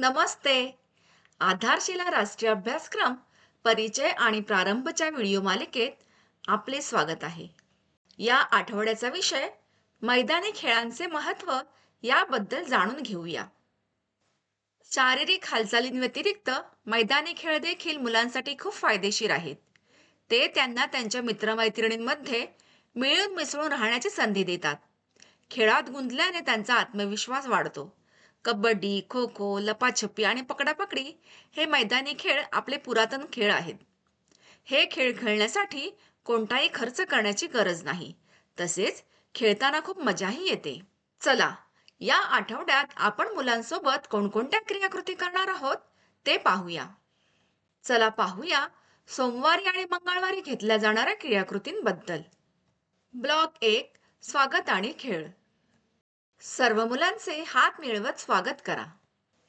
नमस्ते. आधारशिला राष्ट्रीय अभ्यासक्रम परिचय आणि प्रारंभच्या व्हिडिओ मालिकेत आपले स्वागत आहे. या आठवड्याचा विषय मैदानी खेळांचे महत्त्व याबद्दल जाणून घेऊया. शारीरिक हालचालींव्यतिरिक्त मैदानी खेळ देखील मुलांसाठी खूप फायदेशीर आहेत. ते त्यांना त्यांच्या मित्रमैत्रिणींमध्ये मिळून मिसळून राहण्याची संधी देतात. खेळात गुंतल्याने त्यांचा आत्मविश्वास वाढतो. कबड्डी खो खो लपाछपी आणि पकडापकडी हे मैदानी खेळ आपले पुरातन खेळ आहेत. हे खेळ खेळण्यासाठी कोणताही खर्च करण्याची गरज नाही. तसेच खेळताना खूप मजाही येते. चला या आठवड्यात आपण मुलांसोबत कोणकोणत्या क्रियाकृती करणार आहोत ते पाहूया. चला पाहूया सोमवारी आणि मंगळवारी घेतल्या जाणाऱ्या क्रियाकृतींबद्दल. ब्लॉक एक स्वागत आणि खेळ. सर्व मुलांचे हात मिळवत स्वागत करा.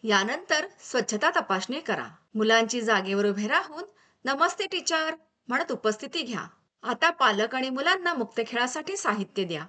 यानंतर स्वच्छता तपासणी करा. मुलांची जागेवर उभे राहून नमस्ते टीचर म्हणत उपस्थिती घ्या. आता पालक आणि मुलांना मुक्त खेळासाठी साहित्य द्या.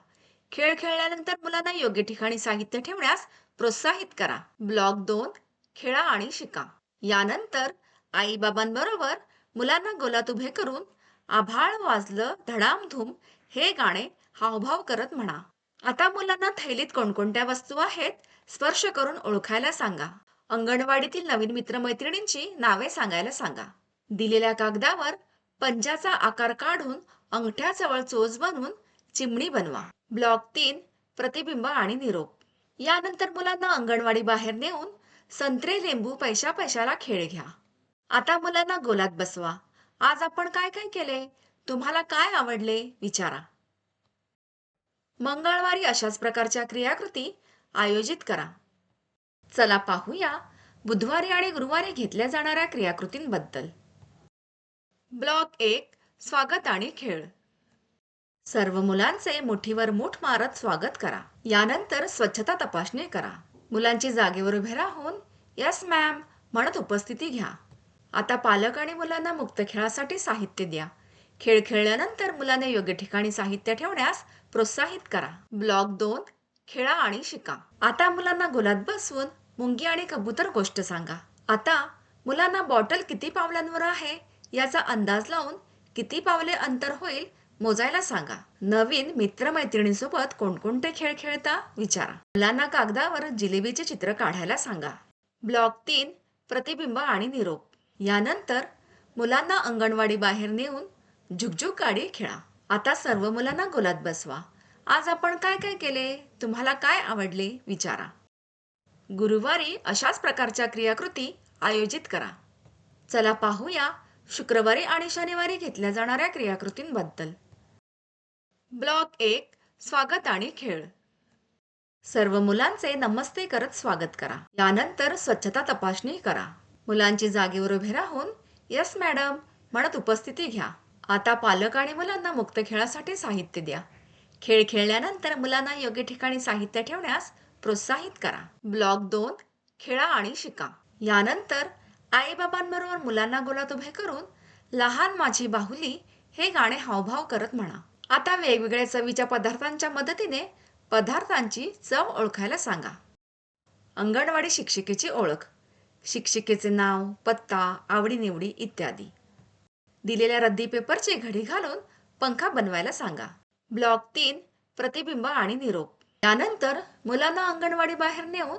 खेळ खेळल्यानंतर मुलांना योग्य ठिकाणी साहित्य ठेवण्यास प्रोत्साहित करा. ब्लॉक दोन खेळा आणि शिका. यानंतर आई बाबांबरोबर मुलांना गोलात उभे करून आभाळ वाजलं धडामधूम हे गाणे हावभाव करत म्हणा. आता मुलांना थैलीत कोणकोणत्या वस्तू आहेत स्पर्श करून ओळखायला सांगा. अंगणवाडीतील नवीन मित्रमैत्रिणींची नावे सांगायला सांगा. दिलेल्या कागदावर पंजाचा आकार काढून अंगठ्याजवळ चोच बनवून चिमणी बनवा. ब्लॉक तीन प्रतिबिंब आणि निरोप. यानंतर मुलांना अंगणवाडी बाहेर नेऊन संत्रे लिंबू पैशा पैशाला खेळ घ्या. आता मुलांना गोलात बसवा. आज आपण काय काय केले? तुम्हाला काय आवडले? विचारा. मंगळवारी अशाच प्रकारच्या क्रियाकृती आयोजित करा. चला पाहूया बुधवारी आणि गुरुवारी घेतल्या जाणाऱ्या क्रियाकृतींबद्दल. ब्लॉक एक स्वागत आणि खेळ. सर्व मुलांचे मुठीवर मुठ मारत स्वागत करा. यानंतर स्वच्छता तपासणी करा. मुलांची जागेवर उभे राहून यस मॅम म्हणत उपस्थिती घ्या. आता पालक आणि मुलांना मुक्त खेळासाठी साहित्य द्या. खेळ खेळल्यानंतर मुलांना योग्य ठिकाणी साहित्य ठेवण्यास प्रोत्साहित करा. ब्लॉक दोन खेळा आणि शिका. आता मुलांना गोलात बसवून मुंगी आणि कबूतर गोष्ट सांगा. आता मुलांना बॉटल किती पावलांवर आहे याचा अंदाज लावून किती पावले अंतर होईल मोजायला सांगा. नवीन मित्रमैत्रिणींसोबत कोणकोणते खेळ खेळता विचारा. मुलांना कागदावर जिलेबीचे चित्र काढायला सांगा. ब्लॉक तीन प्रतिबिंब आणि निरोप. यानंतर मुलांना अंगणवाडी बाहेर नेऊन झुकझुक गाडी खेळा. आता सर्व मुलांना गोलात बसवा. आज आपण काय काय केले? तुम्हाला काय आवडले? विचारा. गुरुवारी अशाच प्रकारच्या क्रियाकृती आयोजित करा. चला पाहूया शुक्रवारी आणि शनिवारी घेतल्या जाणाऱ्या क्रियाकृतींबद्दल. ब्लॉक एक स्वागत आणि खेळ. सर्व मुलांचे नमस्ते करत स्वागत करा. यानंतर स्वच्छता तपासणी करा. मुलांची जागेवर उभे राहून यस मॅडम म्हणत उपस्थिती घ्या. आता पालक आणि मुलांना मुक्त खेळासाठी साहित्य द्या. खेळ खेळल्यानंतर मुलांना योग्य ठिकाणी साहित्य ठेवण्यास प्रोत्साहित करा. ब्लॉक दोन खेळा आणि शिका. यानंतर आईबाबांबरोबर मुलांना गोलात उभे करून लहान माझी बाहुली हे गाणे हावभाव करत म्हणा. आता वेगवेगळ्या चवीच्या पदार्थांच्या मदतीने पदार्थांची चव ओळखायला सांगा. अंगणवाडी शिक्षिकेची ओळख. शिक्षिकेचे नाव पत्ता आवडीनिवडी इत्यादी. दिलेल्या रद्दी पेपरची घडी घालून पंखा बनवायला सांगा. ब्लॉक तीन प्रतिबिंब आणि निरोप. त्यानंतर मुलांना अंगणवाडी बाहेर नेऊन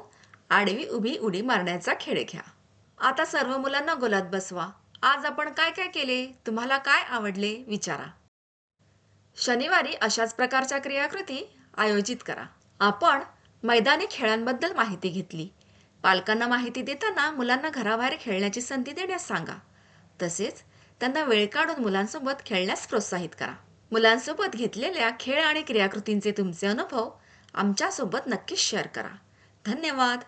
आडवी उभी उडी मारण्याचा खेळ घ्या. आता सर्व मुलांना गोलात बसवा. आज आपण काय काय केले? तुम्हाला काय आवडले? विचारा. शनिवारी अशाच प्रकारच्या क्रियाकृती आयोजित करा. आपण मैदानी खेळांबद्दल माहिती घेतली. पालकांना माहिती देताना मुलांना घराबाहेर खेळण्याची संधी देण्यास सांगा. तसेच त्यांना वेळ काढून मुलांसोबत खेळण्यास प्रोत्साहित करा. मुलांसोबत घेतलेल्या खेळ आणि क्रियाकृतींचे तुमचे अनुभव आमच्यासोबत नक्कीच शेअर करा. धन्यवाद.